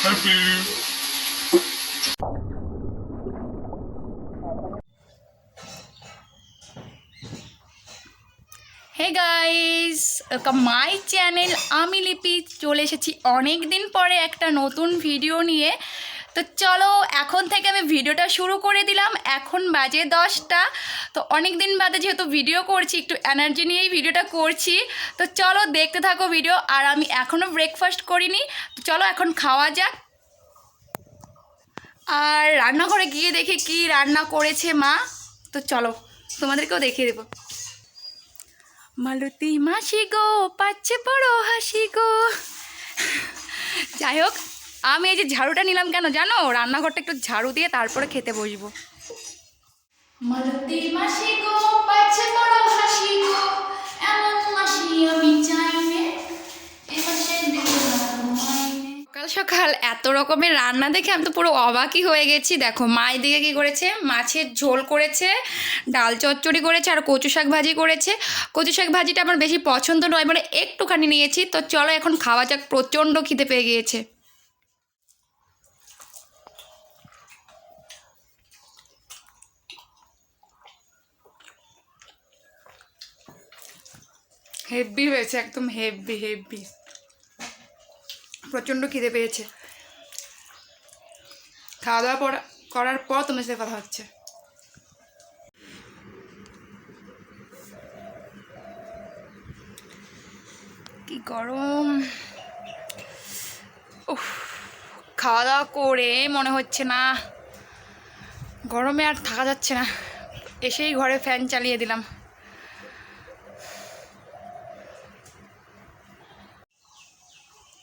Happy. Hey guys welcome my channel আমি লিপি চলে এসেছি অনেক দিন পরে একটা নতুন ভিডিও নিয়ে তো চলো, এখন থেকে আমি ভিডিওটা শুরু করে দিলাম। এখন বাজে দশটা। তো অনেক দিন বাদে যেহেতু ভিডিও করছি, একটু এনার্জি নিয়েই ভিডিওটা করছি। তো চলো, দেখতে থাকো ভিডিও আর আমি এখনও ব্রেকফাস্ট করিনি। তো চলো, এখন খাওয়া যাক। আর রান্নাঘরে গিয়ে দেখি কি রান্না করেছে মা। তো চলো, তোমাদেরকেও দেখিয়ে দেবো। মালতী মাসি গো, পাচ্ছে বড় হাসি গো। যাই হোক আমি এই যে ঝাড়ুটা নিলাম কেন জানো? রান্নাঘরটা একটু ঝাড়ু দিয়ে তারপরে খেতে বসবো। মালতী মাসি গো পাচ্ছে বড় হাসি গো। এমন মাসি আমি চাই নে। এপাশে সকাল সকাল এত রকমের রান্না দেখে আমি তো পুরো অবাকই হয়ে গেছি। দেখো মাই দিকে কি করেছে? মাছের ঝোল করেছে ডাল চচ্চড়ি করেছে আর কচু শাক ভাজি করেছে। কচু শাক ভাজিটা আমার বেশি পছন্দ নয় মানে একটুখানি নিয়েছি। তো চলো এখন খাওয়া যাক প্রচণ্ড খিদে পেয়ে গিয়েছে। হেভি হয়েছে, একদম হেভি হেভি প্রচণ্ড খিদে পেয়েছে। খাওয়া দাওয়া করার পর তোমার সাথে কথা হচ্ছে। কি গরম। উফ খাওয়া দাওয়া করে মনে হচ্ছে না। গরমে আর থাকা যাচ্ছে না। এসেই ঘরে ফ্যান চালিয়ে দিলাম।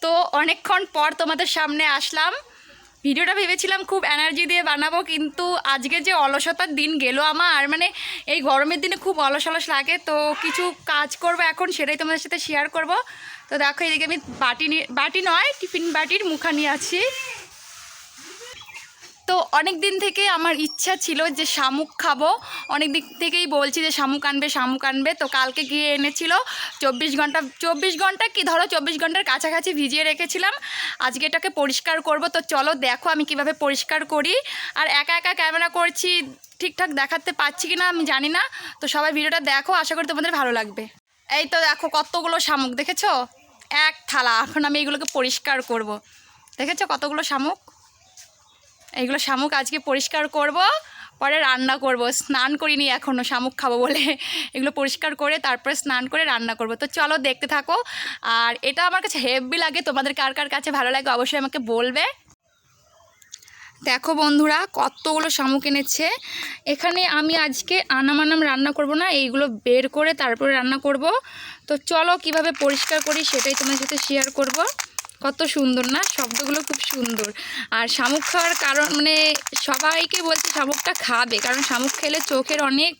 তো অনেকক্ষণ পর তোমাদের সামনে আসলাম। ভিডিওটা ভেবেছিলাম খুব এনার্জি দিয়ে বানাবো, কিন্তু আজকে যে অলসতার দিন গেল আমার মানে এই গরমের দিনে খুব অলস অলস লাগে, তো কিছু কাজ করব এখন, সেটাই তোমাদের সাথে শেয়ার করব। তো দেখো, এদিকে আমি বাটি বাটি নয়, টিফিন বাটির মুখা নিয়ে আছি। তো অনেক দিন থেকে আমার ইচ্ছা ছিল যে শামুক খাব। অনেক দিক থেকেই বলছি যে শামুক আনবে শামুক আনবে। তো কালকে গিয়ে এনেছিল চব্বিশ ঘণ্টা চব্বিশ ঘণ্টা কি ধরো চব্বিশ ঘণ্টার কাছাকাছি ভিজিয়ে রেখেছিলাম। আজকে এটাকে পরিষ্কার করব। তো চলো দেখো আমি কীভাবে পরিষ্কার করি। আর একা একা ক্যামেরা করছি, ঠিকঠাক দেখাতে পাচ্ছি কি না আমি জানি না। তো সবাই ভিডিওটা দেখো, আশা করি তোমাদের ভালো লাগবে। এই তো দেখো কতগুলো শামুক, দেখেছ? এক থালা, এখন আমি এগুলোকে পরিষ্কার করব। দেখেছ কতগুলো শামুক? এইগুলো শামুক আজকে পরিষ্কার করব, পরে রান্না করব। স্নান করিনি এখনও শামুক খাব বলে। এগুলো পরিষ্কার করে তারপরে স্নান করে রান্না করব। তো চলো দেখতে থাকো। আর এটা আমার কাছে হেভি লাগে। তোমাদের কার কার কাছে ভালো লাগে অবশ্যই আমাকে বলবে। দেখো বন্ধুরা, কতগুলো শামুক এনেছে। এখানে আমি আজকে আনামানাম রান্না করব না, এইগুলো বের করে তারপরে রান্না করব। তো চলো কীভাবে পরিষ্কার করি সেটাই তোমার সাথে শেয়ার করব। কত সুন্দর না? শব্দগুলো খুব সুন্দর। আর শামুক খাওয়ার কারণ মানে সবাইকে বলছে শামুকটা খাবে, কারণ শামুক খেলে চোখের অনেক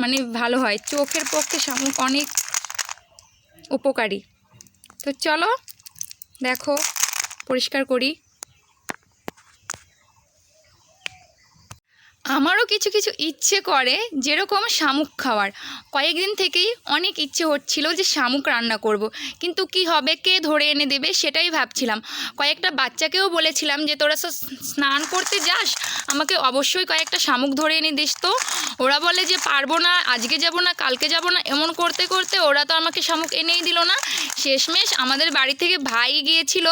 মানে ভালো হয়। চোখের পক্ষে শামুক অনেক উপকারী। তো চলো, দেখো, পরিষ্কার করি। আমারও কিছু কিছু ইচ্ছে করে, যেরকম শামুক খাওয়ার। কয়েকদিন থেকেই অনেক ইচ্ছে হচ্ছিল যে শামুক রান্না করব। কিন্তু কি হবে, কে ধরে এনে দেবে সেটাই ভাবছিলাম। কয়েকটা বাচ্চাকেও বলেছিলাম যে, তোরা স্নান করতে যাস? আমাকে অবশ্যই কয়েকটা শামুক ধরে এনে দিস তো। ওরা বলে যে, পারব না, আজকে যাব না, কালকে যাব না। এমন করতে করতে ওরা তো আমাকে শামুক এনেই দিল না। শেষমেশ আমাদের বাড়ি থেকে ভাই গিয়েছিল,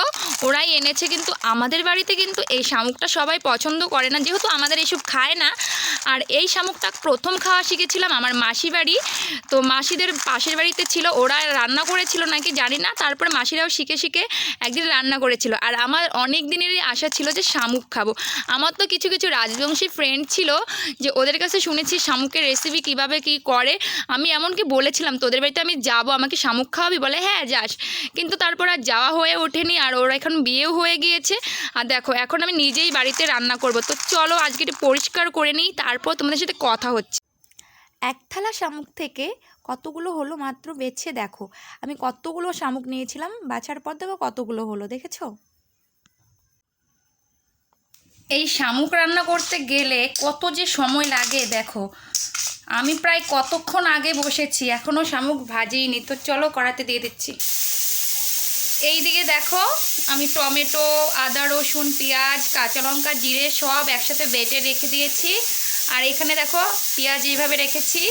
ওরাই এনেছে, কিন্তু আমাদের বাড়িতে কিন্তু এই শামুকটা সবাই পছন্দ করে না। যেহেতু আমাদের এসব খায় না আর এই শামুকটা প্রথম খাওয়া শিখেছিলাম আমার মাসি বাড়ি। তো মাসিদের পাশের বাড়িতে ছিল, ওরা রান্না করেছিল নাকি জানি না, তারপরে মাসিরাও শিখে শিখে একদিন রান্না করেছিল। আর আমার অনেক দিনেরই আশা ছিল যে শামুক খাব। আমার তো কিছু কিছু রাজবংশী ফ্রেন্ড ছিল যে ওদের কাছে শুনেছি শামুকের রেসিপি কীভাবে কি করে। আমি এমনকি বলেছিলাম, তোদের বাড়িতে আমি যাব, আমাকে শামুক খাওয়াবি? বলে হ্যাঁ যাস। কিন্তু তারপর আর যাওয়া হয়ে ওঠেনি, আর ওরা এখন বিয়েও হয়ে গিয়েছে। আর দেখো, এখন আমি নিজেই বাড়িতে রান্না করব। তো চলো আজকে পরিষ্কার করে নিই তারপর তোমাদের সাথে কথা হচ্ছে। এক থালা শামুক থেকে কতগুলো হলো মাত্র বেছে দেখো। আমি কতগুলো শামুক নিয়েছিলাম বাছার পর দেখো কতগুলো হলো দেখেছ? এই শামুক রান্না করতে গেলে কত যে সময় লাগে দেখো। আমি প্রায় কতক্ষণ আগে বসেছি এখনও শামুক ভাজিনি তো চলো কড়াতে দিয়ে দিচ্ছি। এই দিকে দেখো আমি টমেটো আদা রসুন পেঁয়াজ কাঁচা লঙ্কা জিরে সব একসাথে বেটে রেখে দিয়েছি। আর এখানে দেখো পেঁয়াজ এইভাবে রেখেছি।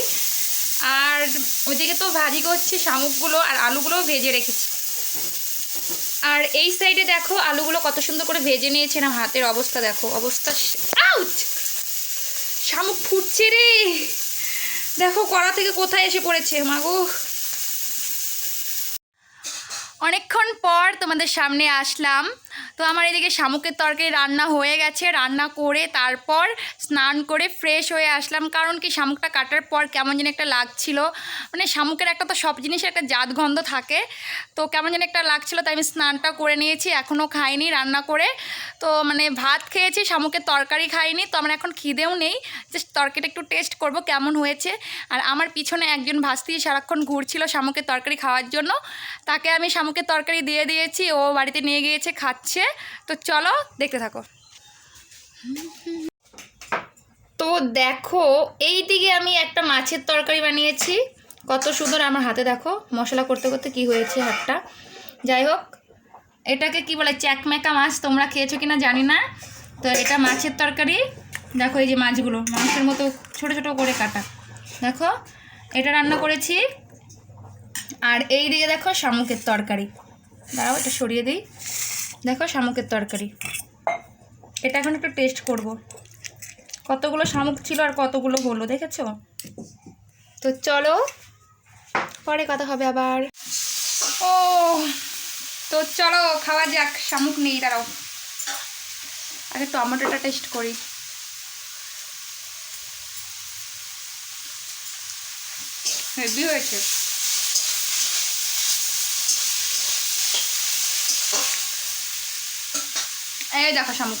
আর ওইদিকে তো ভাজি করছি শামুকগুলো আর আলুগুলোও ভেজে রেখেছি। আর এই সাইডে দেখো আলুগুলো কত সুন্দর করে ভেজে নিয়েছে না, হাতের অবস্থা দেখো, অবস্থা আউট শামুক ফুটছে রে! দেখো কড়া থেকে কোথায় এসে পড়েছে মাগো অনেকক্ষণ পর তোমাদের সামনে আসলাম। তো আমার এদিকে শামুকের তরকারি রান্না হয়ে গেছে, রান্না করে তারপর স্নান করে ফ্রেশ হয়ে আসলাম। কারণ কি শামুকটা কাটার পর কেমন যেন একটা লাগছিল। মানে শামুকের একটা তো সব জিনিসের একটা জাত গন্ধ থাকে। তো কেমন যেন একটা লাগছিল, তাই আমি স্নানটা করে নিয়েছি, এখনও খাইনি রান্না করে। তো মানে ভাত খেয়েছি, শামুকের তরকারি খাইনি। তো আমার এখন খিদেও নেই জাস্ট তরকারিটা একটু টেস্ট করব কেমন হয়েছে। আর আমার পিছনে একজন ভাস্তি সারাক্ষণ ঘুরছিল শামুকের তরকারি খাওয়ার জন্য। তাকে আমি শামুকের তরকারি দিয়ে দিয়েছি, ও বাড়িতে নিয়ে গিয়েছে, খাচ্ছে। তো চলো, দেখতে থাকো। তো দেখো এই দিকে আমি একটা মাছের তরকারি বানিয়েছি। কত সুন্দর আমার হাতে দেখো, মশলা করতে করতে কি হয়েছে হাতটা। যাই হোক, এটাকে কি বলে চ্যাকম্যাকা মাছ, তোমরা খেয়েছো কিনা জানি না। তো এটা মাছের তরকারি। দেখো এই যে মাছগুলো মাংসের মতো ছোট ছোট করে কাটা। দেখো, এটা রান্না করেছি। আর এই দিকে দেখো শামুকের তরকারি। দাঁড়াও, এটা সরিয়ে দিই। দেখো শামুকের তরকারি। এটা এখন একটু টেস্ট করব। কতগুলো শামুক ছিল আর কতগুলো হলো, দেখেছ? তো চলো, পরে কথা হবে আবার। ও, তো চলো, খাওয়া যাক, শামুক নেই, দাঁড়াও। আগে টমেটোটা টেস্ট করি। হেভি হয়েছে। এই দেখো শামুক।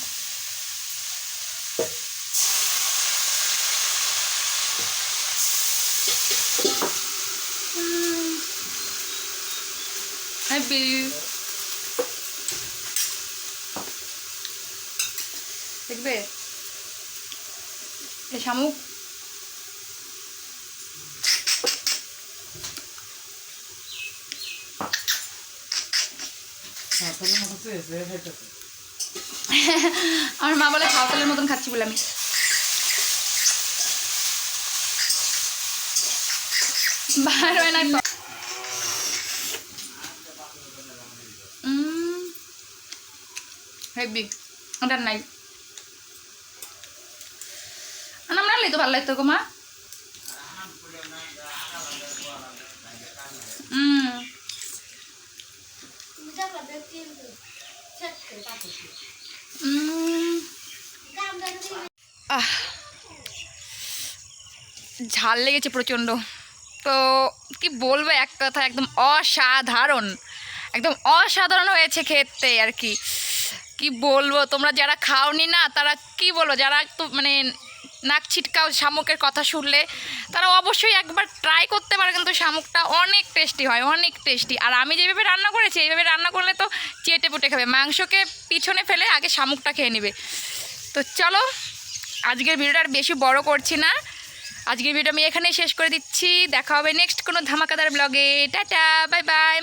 হেভি দেখবে? এই শামুক। আমার মা বলে খাওয়াতালের মতন খাচ্ছি বলে আমি। বার হয় না তো। উম, হেভি ওটা নাই নাম রাখলেই ভালো লাগতো ঝাল লেগেছে প্রচণ্ড। তো কি বলব, এক কথা, একদম অসাধারণ। একদম অসাধারণ হয়েছে খেতে আর কি। কি বলব? তোমরা যারা খাওনি না, তারা কি বলব? যারা একটু মানে নাক ছিটকাও শামুকের কথা শুনলে, তারা অবশ্যই একবার ট্রাই করতে পারে, কিন্তু শামুকটা অনেক টেস্টি হয়, অনেক টেস্টি আর আমি যেভাবে রান্না করেছি, এইভাবে রান্না করলে তো চেটে পুটে খাবে। মাংসকে পিছনে ফেলে আগে শামুকটা খেয়ে নেবে। তো চলো, আজকের ভিডিওটা আর বেশি বড় করছি না। আজকের ভিডিও আমি এখানেই শেষ করে দিচ্ছি। দেখা হবে নেক্সট কোনো ধামাকাদার ব্লগে টাটা বাই বাই